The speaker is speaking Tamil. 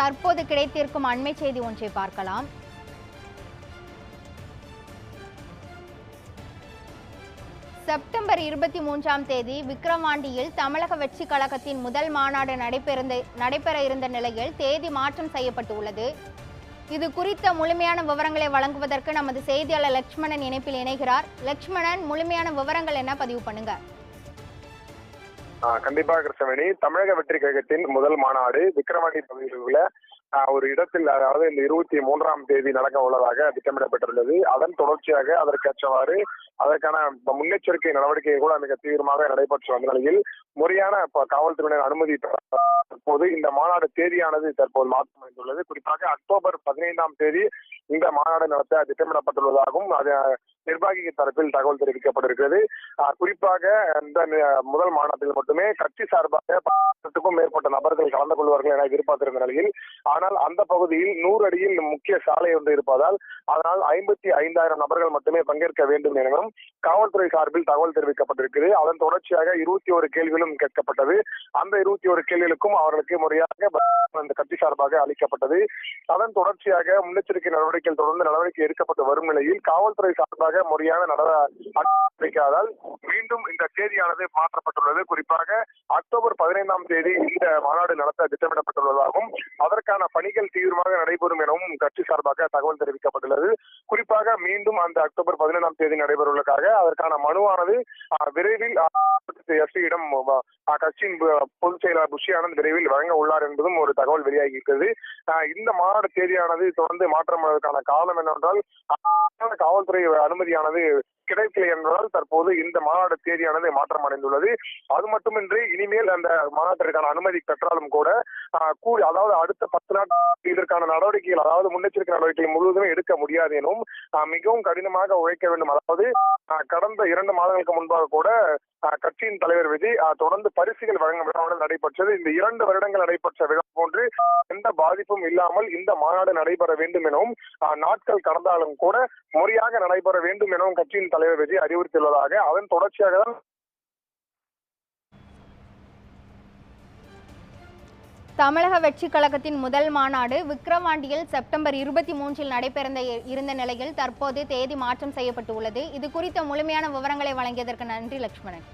தற்போது கிடைத்திருக்கும் அண்மை செய்தி ஒன்றை பார்க்கலாம். செப்டம்பர் இருபத்தி மூன்றாம் தேதி விக்ரவாண்டியில் தமிழக வெற்றி கழகத்தின் முதல் மாநாடு நடைபெறுந்த நடைபெற இருந்த நிலையில் தேதி மாற்றம் செய்யப்பட்டு உள்ளது இது குறித்த முழுமையான விவரங்களை வழங்குவதற்கு நமது செய்தியாளர் லட்சுமணன் இணைப்பில் இணைகிறார். லட்சுமணன் முழுமையான விவரங்கள் என்ன? பதிவு பண்ணுங்க. கண்டிப்பா கண்டிப்பாக கிருஷ்ணவேணி. தமிழக வெற்றி கழகத்தின் முதல் மாநாடு விக்கிரவாண்டி பகுதியில் உள்ள ஒரு இடத்தில் அதாவது இந்த இருபத்தி மூன்றாம் தேதி நடக்க உள்ளதாக திட்டமிடப்பட்டுள்ளது அதன் தொடர்ச்சியாக அதற்கேற்றவாறு அதற்கான முன்னெச்சரிக்கை நடவடிக்கை கூட மிக தீவிரமாக நடைபெற்று வந்த நிலையில் முறையான காவல்துறையினர் அனுமதி தற்போது இந்த மாநாடு தேதியானது தற்போது மாற்றமடைந்துள்ளது. குறிப்பாக அக்டோபர் பதினைந்தாம் தேதி இந்த மாநாடு நடத்த திட்டமிடப்பட்டுள்ளதாகவும் அது நிர்வாகிகள் தரப்பில் தகவல் தெரிவிக்கப்பட்டிருக்கிறது. குறிப்பாக இந்த முதல் மாநாட்டில் மட்டுமே கட்சி சார்பாக பத்துக்கும் மேற்பட்ட நபர்கள் கலந்து கொள்வார்கள் என எதிர்பார்த்திருந்த நிலையில் ஆனால் அந்த பகுதியில் நூறு அடியில் முக்கிய சாலை ஒன்று இருப்பதால் அதனால் ஐம்பத்தி ஐந்தாயிரம் நபர்கள் மட்டுமே பங்கேற்க வேண்டும் எனவும் காவல்துறை சார்பில் தகவல் தெரிவிக்கப்பட்டிருக்கிறது. அதன் தொடர்ச்சியாக இருபத்தி ஒரு கேள்விகளும் கேட்கப்பட்டது. அந்த இருபத்தி ஒரு கேள்விகளுக்கும் அவர்களுக்கு முறையாக அந்த கட்சி சார்பாக அளிக்கப்பட்டது. அதன் தொடர்ச்சியாக முன்னெச்சரிக்கை நடவடிக்கைகள் தொடர்ந்து நடவடிக்கை எடுக்கப்பட்டு வரும் நிலையில் காவல்துறை சார்பாக முறையான நடவடிக்கையால் மீண்டும் இந்த தேதியானது மாற்றப்பட்டுள்ளது. குறிப்பாக அக்டோபர் பதினைந்தாம் தேதி இந்த மாநாடு நடத்த திட்டமிடப்பட்டுள்ளதாகவும் அதற்கான பணிகள் தீவிரமாக நடைபெறும் எனவும் கட்சி சார்பாக தகவல் தெரிவிக்கப்பட்டுள்ளது. குறிப்பாக மீண்டும் அந்த அக்டோபர் பதினைந்தாம் தேதி நடைபெறுவதற்காக அதற்கான மனுவானது ஆஹ், விரைவில் எஸ்பியிடம் கட்சியின் பொதுச் செயலாளர் புஷி ஆனந்த் விரைவில் வழங்க உள்ளார் என்பதும் ஒரு தகவல் வெளியாகி இருக்கிறது இந்த மாநாடு தேதியானது தொடர்ந்து மாற்றப்படுவதற்கான காரணம் என்னவென்றால் காவல்துறை அனுமதியானது கிடைக்கலை என்பதால் தற்போது இந்த மாநாடு தேதியானது மாற்றம் அடைந்துள்ளது. அது மட்டுமின்றி இனிமேல் அந்த மாநாட்டிற்கான அனுமதி பெற்றாலும் கூட ஆஹ், கூடி அதாவது அடுத்த பத்து நாட்கள் இதற்கான நடவடிக்கைகள் அதாவது முன்னெச்சரிக்கை நடவடிக்கைகள் முழுவதுமே எடுக்க முடியாது எனவும் மிகவும் கடினமாக உழைக்க வேண்டும். அதாவது கடந்த இரண்டு மாதங்களுக்கு முன்பாக கூட கட்சியின் தலைவர் விஜய் தொடர்ந்து பரிசுகள் வழங்கும் விழாவுடன் நடைபெற்றது. இந்த இரண்டு வருடங்கள் நடைபெற்ற விழா போன்று எந்த பாதிப்பும் இல்லாமல் இந்த மாநாடு நடைபெற வேண்டும் எனவும் நாட்கள் கடந்தாலும் கூட முறையாக நடைபெற வேண்டும் எனவும் கட்சியின் தலைவர் விஜய் அறிவுறுத்தியுள்ளதாக அதன் தொடர்ச்சியாக தான் தமிழக வெற்றி கழகத்தின் முதல் மாநாடு விக்கிரவாண்டியில் செப்டம்பர் இருபத்தி மூன்றில் நடைபெறந்த இருந்த நிலையில் தற்போது தேதி மாற்றம் செய்யப்பட்டு உள்ளது இது குறித்த முழுமையான விவரங்களை வழங்கியதற்கு நன்றி லட்சுமணன்.